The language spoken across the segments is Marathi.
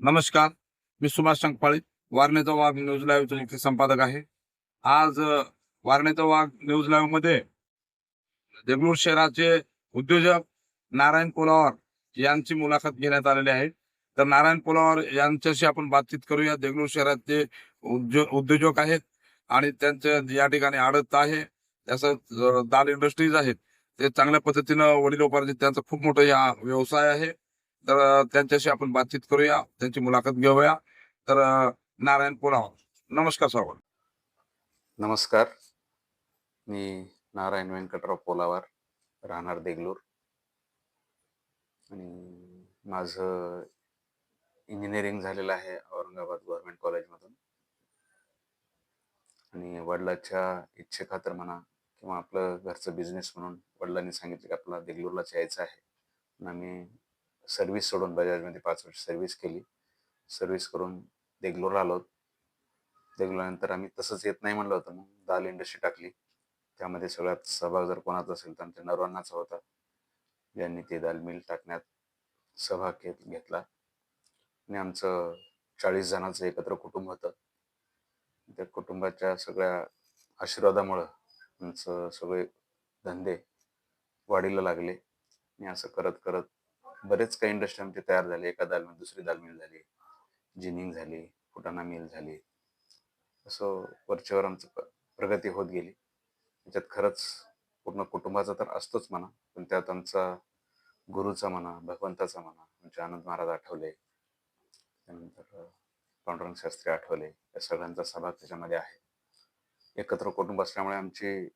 नमस्कार मी सुभाष संकपाळी वारणेचा वाघ न्यूज लाईव्हचा इथे संपादक आहे. आज वारणेचा वाघ न्यूज लाईव्हमध्ये देगलूर शहराचे उद्योजक नारायण पोलावर यांची मुलाखत घेण्यात आलेली आहे. तर नारायण पोलावर यांच्याशी आपण बातचीत करूया. देगलूर शहराचे उद्योजक आहेत आणि त्यांचं या ठिकाणी आडत आहे. त्याचं दाल इंडस्ट्रीज आहेत. ते चांगल्या पद्धतीनं वडिलोपार्जित त्यांचा खूप मोठा या व्यवसाय आहे. तर त्यांच्याशी आपण बातचीत करूया त्यांची मुलाखत घेऊया. तर नारायण पोलाव नमस्कार सर्व नमस्कार. मी नारायण व्यंकटराव पोलावार राहणार देगलूर. आणि माझं इंजिनिअरिंग झालेलं आहे औरंगाबाद गव्हर्नमेंट कॉलेजमधून आणि वडिलाच्या इच्छेखातर म्हणा किंवा आपलं घरचं बिझनेस म्हणून वडिलांनी सांगितलं की आपला देगलूरलाच यायचं आहे. आणि आम्ही सर्व्हिस सोडून बजाजमध्ये पाच वर्ष सर्व्हिस केली. सर्व्हिस करून देगलोरला आलो. देगलोरनंतर आम्ही तसंच येत नाही म्हणलं होतं. मग दाल इंडस्ट्री टाकली. त्यामध्ये सगळ्यात सहभाग जर कोणाचा असेल तर आमच्या नरवांनाचा होता. ज्यांनी ते दाल मिल टाकण्यात सहभाग घेत घेतला. आणि आमचं चाळीस जणांचं एकत्र कुटुंब होतं. त्या कुटुंबाच्या सगळ्या आशीर्वादामुळं आमचं सगळे धंदे वाढीला लागले. आणि असं करत करत बरेच काही इंडस्ट्री आमचे तयार झाले. एका दाल दुसरी दाल मिल झाली. जिनिंग झाली फुटाणा मिल झाली. असं वरच्यावर आमचं प- प्रगती होत गेली. त्याच्यात खरंच पूर्ण कुटुंबाचा तर असतोच म्हणा पण त्यात आमचा गुरुचा म्हणा भगवंताचा म्हणा आमचे आनंद महाराज आठवले. त्यानंतर पांडुरंग शास्त्री आठवले. या सगळ्यांचा सहभाग त्याच्यामध्ये आहे. एकत्र कुटुंब असल्यामुळे आमची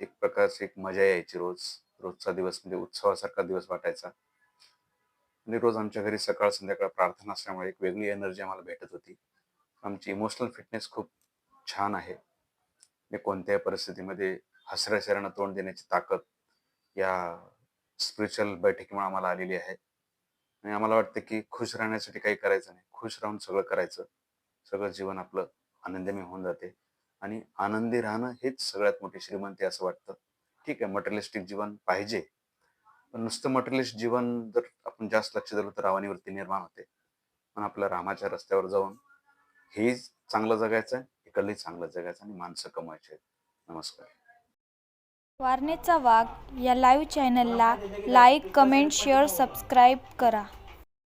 एक प्रकारची एक मजा यायची रोज. रोजचा दिवस म्हणजे उत्सवासारखा दिवस वाटायचा. आणि रोज आमच्या घरी सकाळ संध्याकाळ प्रार्थना असल्यामुळे एक वेगळी एनर्जी आम्हाला भेटत होती. आमची इमोशनल फिटनेस खूप छान आहे. मी कोणत्याही परिस्थितीमध्ये हसऱ्या तोंड देण्याची ताकद या स्पिरिच्युअल बैठकीमुळे आम्हाला आलेली आहे. आणि आम्हाला वाटतं की खुश राहण्यासाठी काही करायचं नाही. खुश राहून सगळं करायचं. सगळं जीवन आपलं आनंदमय होऊन जाते. आणि आनंदी राहणं हेच सगळ्यात मोठी श्रीमंती असं वाटतं. ठीक आहे मटेरियलिस्टिक जीवन पाहिजे. पण नुसतं मटेरियलिस्ट जीवन जर आपण जास्त लक्ष दिलं तर रावानीवरती निर्माण होते. पण आपल्या रामाच्या रस्त्यावर जाऊन हे चांगलं जगायचं आहे इकडलंही चांगलं जगायचं आणि माणसं कमवायचे नमस्कार. वारणेचा वाघ या लाईव्ह चॅनलला लाईक कमेंट शेअर सबस्क्राईब करा.